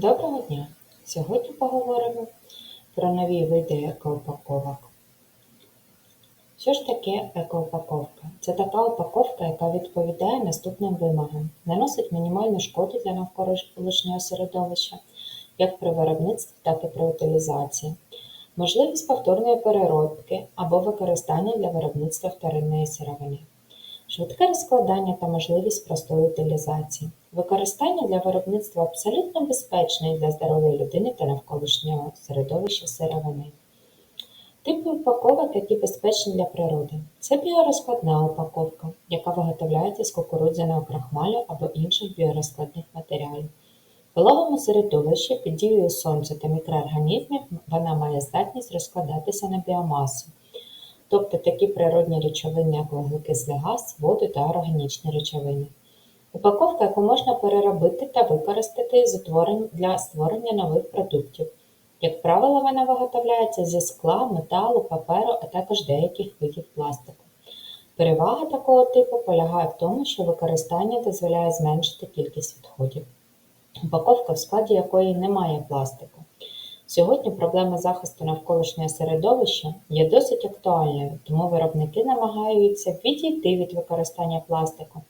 Доброго дня! Сьогодні поговоримо про нові види екоупаковок. Що ж таке екоупаковка? Це така упаковка, яка відповідає наступним вимогам: наносить мінімальну шкоду для навколишнього середовища, як при виробництві, так і при утилізації, можливість повторної переробки або використання для виробництва вторинної сировини. Швидке розкладання та можливість простої утилізації. Використання для виробництва абсолютно безпечної для здоров'я людини та навколишнього середовища сировини. Типи упаковок, які безпечні для природи. Це біорозкладна упаковка, яка виготовляється з кукурудзяного крахмалю або інших біорозкладних матеріалів. В вологому середовищі під дією сонця та мікроорганізмів вона має здатність розкладатися на біомасу, тобто такі природні речовини, як вуглекислий газ, воду та органічні речовини. Упаковка, яку можна переробити та використати для створення нових продуктів. Як правило, вона виготовляється зі скла, металу, паперу, а також деяких видів пластику. Перевага такого типу полягає в тому, що використання дозволяє зменшити кількість відходів. Упаковка, в складі якої немає пластику. Сьогодні проблема захисту навколишнього середовища є досить актуальною, тому виробники намагаються відійти від використання пластику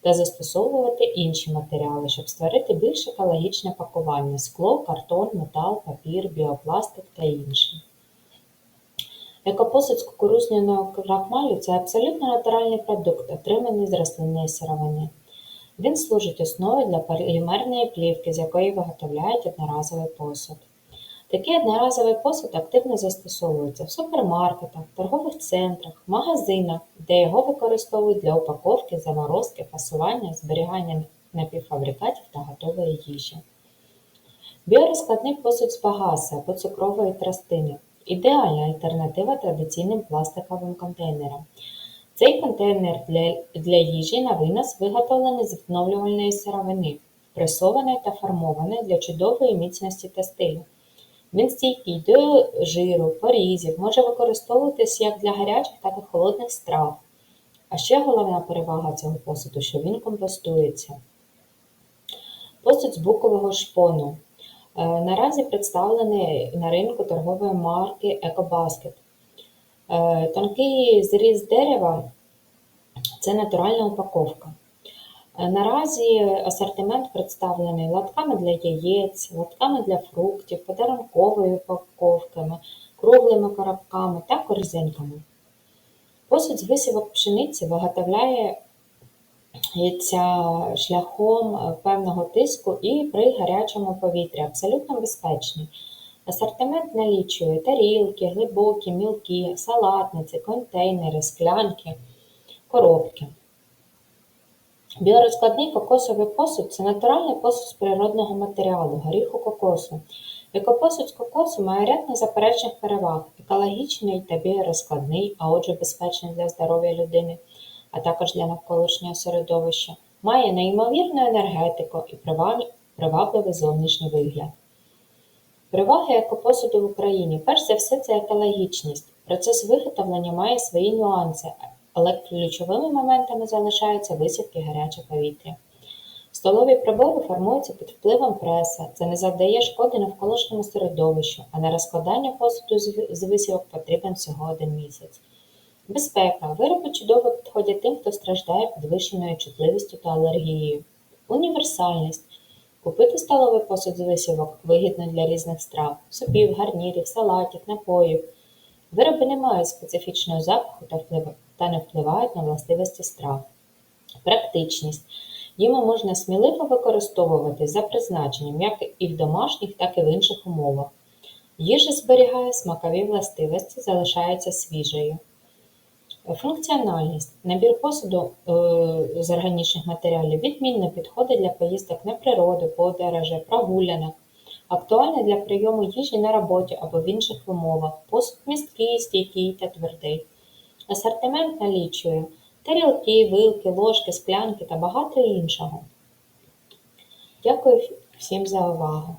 та застосовувати інші матеріали, щоб створити більш екологічне пакування скло, картон, метал, папір, біопластик та інші. Екопосуд з кукурудзяного крахмалю це абсолютно натуральний продукт, отриманий з рослинної сировини. Він служить основою для полімерної плівки, з якої виготовляють одноразовий посуд. Такий одноразовий посуд активно застосовується в супермаркетах, торгових центрах, магазинах, де його використовують для упаковки, заморозки, фасування, зберігання напівфабрикатів та готової їжі. Біорозкладний посуд з багаси або цукрової тростини ідеальна альтернатива традиційним пластиковим контейнерам. Цей контейнер для, для їжі на винос виготовлений з відновлювальної сировини, пресованої та формованої для чудової міцності та стилю. Він стійкий до жиру, порізів, може використовуватись як для гарячих, так і холодних страв. А ще головна перевага цього посуду, що він компостується. Посуд з букового шпону. Е, наразі представлений на ринку торгової марки EcoBasket. Е, тонкий зріз дерева це натуральна упаковка. Е, наразі асортимент представлений лотками для яєць, лотками для фруктів, подарунковими упаковками, круглими коробками та корзинками. Посуд з висівок пшениці виготовляється шляхом певного тиску і при гарячому повітрі, абсолютно безпечний. Асортимент налічує тарілки, глибокі, мілкі, салатниці, контейнери, склянки, коробки. Біорозкладний кокосовий посуд це натуральний посуд з природного матеріалу, горіху кокосу. Екопосуд з кокосу має ряд незаперечних переваг: екологічний та біорозкладний, а отже, безпечний для здоров'я людини, а також для навколишнього середовища, має неймовірну енергетику і привабливий зовнішній вигляд. Переваги екопосуду в Україні. Перш за все, це екологічність. Процес виготовлення має свої нюанси, але ключовими моментами залишаються висівки гаряче повітря. Столові прибори формуються під впливом преса, це не завдає шкоди навколишньому середовищу, а на розкладання посуду з висівок потрібен всього один місяць. Безпека. Вироби чудово підходять тим, хто страждає підвищеною чутливістю та алергією. Універсальність. Купити столовий посуд з висівок вигідно для різних страв, супів, гарнірів, салатів, напоїв. Вироби не мають специфічного запаху та не впливають на властивості страв. Практичність. Їми можна сміливо використовувати за призначенням як і в домашніх, так і в інших умовах. Їжа зберігає смакові властивості, залишається свіжою. Функціональність. Набір посуду е, з органічних матеріалів відмінно підходить для поїздок на природу, подорожі, прогулянок. Актуальний для прийому їжі на роботі або в інших умовах. Посуд місткий, стійкий та твердий. Асортимент налічує тарілки, вилки, ложки, склянки та багато іншого. Дякую всім за увагу!